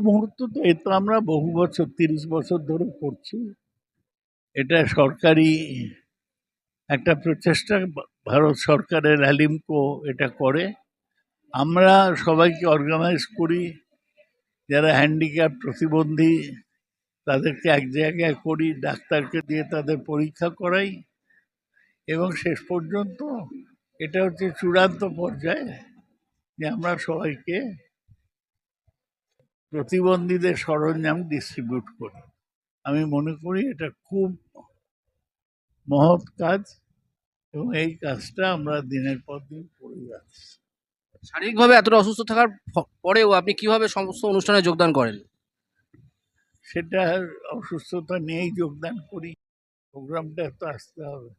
মুহূর্ত তো, এ তো আমরা বহু বছর, তিরিশ বছর ধরে করছি। এটা সরকারি একটা প্রচেষ্টা ভারত সরকারের অ্যালিমকো এটা করে। আমরা সবাইকে অর্গানাইজ করি, যারা হ্যান্ডিক্যাপ প্রতিবন্ধী, তাদেরকে এক জায়গায় করি, ডাক্তারকে দিয়ে তাদের পরীক্ষা করাই। এবং শেষ পর্যন্ত এটা হচ্ছে চূড়ান্ত পর্যায়ে যে আমরা সবাইকে প্রতিবন্ধীদের সরঞ্জাম ডিস্ট্রিবিউট করি। আমি মনে করি এটা খুব মহৎ কাজ এবং এই কাজটা আমরা দিনের পর দিন করে যাচ্ছি। শারীরিকভাবে এতটা অসুস্থ থাকার পরেও আপনি কীভাবে সমস্ত অনুষ্ঠানে যোগদান করেন? সেটা অসুস্থতা নিয়েই যোগদান করি। প্রোগ্রামটা তো আসতে হবে।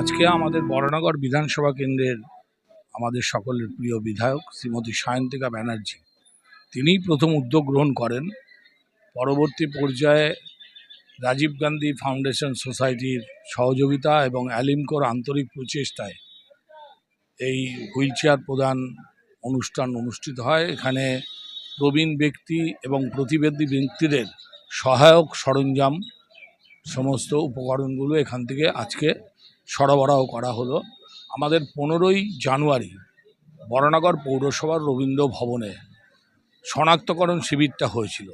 আজকে আমাদের বরানগর বিধানসভা কেন্দ্রের আমাদের সকলের প্রিয় বিধায়ক শ্রীমতী সায়ন্তিকা ব্যানার্জি, তিনিই প্রথম উদ্যোগ গ্রহণ করেন। পরবর্তী পর্যায়ে রাজীব গান্ধী ফাউন্ডেশন সোসাইটির সহযোগিতা এবং অ্যালিমকোর আন্তরিক প্রচেষ্টায় এই হুইল চেয়ার প্রদান অনুষ্ঠান অনুষ্ঠিত হয়। এখানে প্রবীণ ব্যক্তি এবং প্রতিবেদী ব্যক্তিদের সহায়ক সরঞ্জাম, সমস্ত উপকরণগুলো এখান থেকে আজকে সরবরাহ করা হলো। আমাদের পনেরোই জানুয়ারি বরানগর পৌরসভার রবীন্দ্র ভবনে শনাক্তকরণ শিবিরটা হয়েছিল।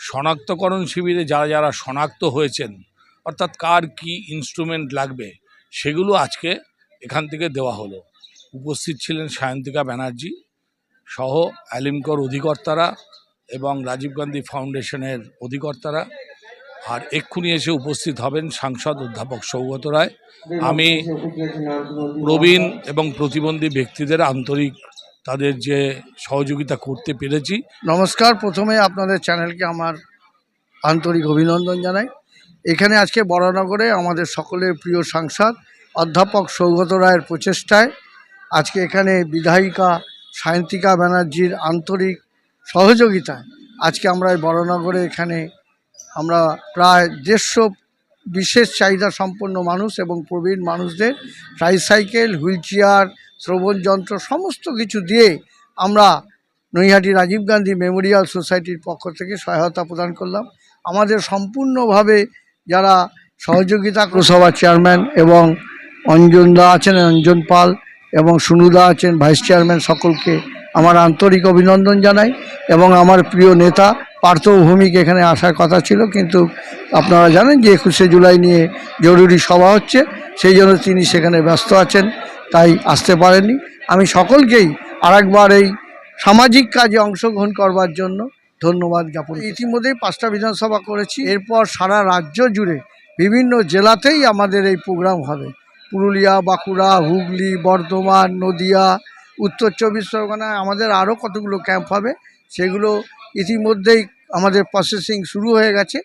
শনাক্তকরণ শিবিরে যারা যারা শনাক্ত হয়েছেন, অর্থাৎ কার কি ইনস্ট্রুমেন্ট লাগবে, সেগুলো আজকে এখান থেকে দেওয়া হলো। উপস্থিত ছিলেন সায়ন্তিকা ব্যানার্জি সহ অ্যালিমকর অধিকর্তারা এবং রাজীব গান্ধী ফাউন্ডেশনের অধিকর্তারা। আর এক্ষুনি এসে উপস্থিত হবেন সাংসদ অধ্যাপক সৌগত রায়। আমি প্রবীণ এবং প্রতিবন্ধী ব্যক্তিদের আন্তরিক তাদের যে সহযোগিতা করতে পেরেছি। নমস্কার, প্রথমে আপনাদের চ্যানেলকে আমার আন্তরিক অভিনন্দন জানাই। এখানে আজকে বরানগরে আমাদের সকলের প্রিয় সাংসদ অধ্যাপক সৌগত রায়ের প্রচেষ্টায় আজকে এখানে বিধায়িকা সায়ন্তিকা ব্যানার্জির আন্তরিক সহযোগিতায় আজকে আমরা এই বরানগরে এখানে আমরা প্রায় দেড়শো বিশেষ চাহিদা সম্পন্ন মানুষ এবং প্রবীণ মানুষদের ট্রাইসাইকেল হুইল চেয়ার শ্রবণ যন্ত্র সমস্ত কিছু দিয়ে আমরা নৈহাটি রাজীব গান্ধী মেমোরিয়াল সোসাইটির পক্ষ থেকে সহায়তা প্রদান করলাম। আমাদের সম্পূর্ণভাবে যারা সহযোগিতা সভার চেয়ারম্যান এবং অঞ্জন দা আছেন, অঞ্জন পাল এবং সুনুদা আছেন ভাইস চেয়ারম্যান সকলকে আমার আন্তরিক অভিনন্দন জানাই এবং আমার প্রিয় নেতা পার্থ ভৌমিক এখানে আসার কথা ছিল, কিন্তু আপনারা জানেন যে একুশে জুলাই নিয়ে জরুরি সভা হচ্ছে, সেই জন্য তিনি সেখানে ব্যস্ত আছেন, তাই আসতে পারেননি আমি সকলকেই আরেকবার এই সামাজিক কাজে অংশগ্রহণ করবার জন্য ধন্যবাদ জ্ঞাপন। ইতিমধ্যেই পাঁচটা বিধানসভা করেছি, এরপর সারা রাজ্য জুড়ে বিভিন্ন জেলাতেই আমাদের এই প্রোগ্রাম হবে পুরুলিয়া, বাঁকুড়া, হুগলি, বর্ধমান, নদিয়া, উত্তর চব্বিশ পরগনায় আমাদের আরও কতগুলো ক্যাম্প হবে, সেগুলো ইতিমধ্যেই আমাদের প্রসেসিং শুরু হয়ে গেছে।